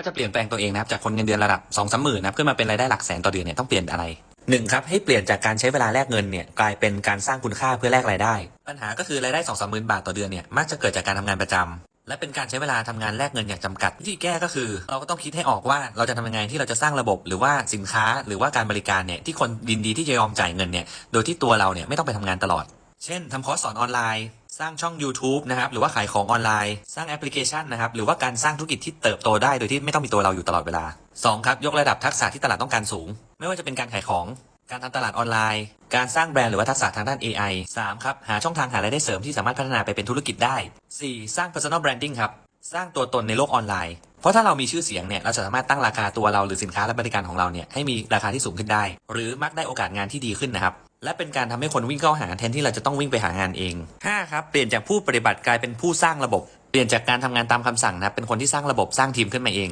ถ้าจะเปลี่ยนแปลงตัวเองนะครับจากคนเงินเดือนระดับ2องสามหมื่นนะครับขึ้นมาเป็นรายได้หลักแสนต่อเดือนเนี่ยต้องเปลี่ยนอะไรหนึ่งครับให้เปลี่ยนจากการใช้เวลาแลกเงินเนี่ยกลายเป็นการสร้างคุณค่าเพื่อแลกรายได้ ปัญหาก็คือรายได้สองสามหมื่นบาทต่อเดือนเนี่ยมักจะเกิดจากการทำงานประจำและเป็นการใช้เวลาทำงานแลกเงินอย่างจำกัดวิธีแก้ก็คือ เราก็ต้องคิดให้ออกว่าเราจะทำยังไงที่เราจะสร้างระบบหรือว่าสินค้าหรือว่าการบริการเนี่ยที่คนยินดีที่จะยอมจ่ายเงินเนี่ยโดยที่ตัวเราเนี่ยไม่ต้องไปทำงานตลอด เช่นทำคอร์สสอนออนไลน์ สร้างช่อง YouTube นะครับหรือว่าขายของออนไลน์ สร้างแอปพลิเคชันนะครับหรือว่าการสร้างธุรกิจที่เติบโตได้โดยที่ไม่ต้องมีตัวเราอยู่ตลอดเวลา 2. ครับยกระดับทักษะที่ตลาดต้องการสูง ไม่ว่าจะเป็นการขายของ การทำตลาดออนไลน์ การสร้างแบรนด์หรือว่าทักษะทางด้าน AI 3. ครับหาช่องทางหารายได้เสริมที่สามารถพัฒนาไปเป็นธุรกิจได้ 4. สร้าง personal branding ครับสร้างตัวตนในโลกออนไลน์ เพราะถ้าเรามีชื่อเสียงเนี่ย เราจะสามารถตั้งราคาตัวเราหรือสินค้าและบริการของเราเนี่ยให้มีราคาที่สูงขึ้นได้ หรือมักได้โอกาสงานที่ดีขึ้นนะครับ และเป็นการทำให้คนวิ่งเข้าหาแทนที่เราจะต้องวิ่งไปหางานเอง 5. ครับ เปลี่ยนจากผู้ปฏิบัติกลายเป็นผู้สร้างระบบ เปลี่ยนจากการทำงานตามคำสั่งนะ เป็นคนที่สร้างระบบสร้างทีมขึ้นมาเอง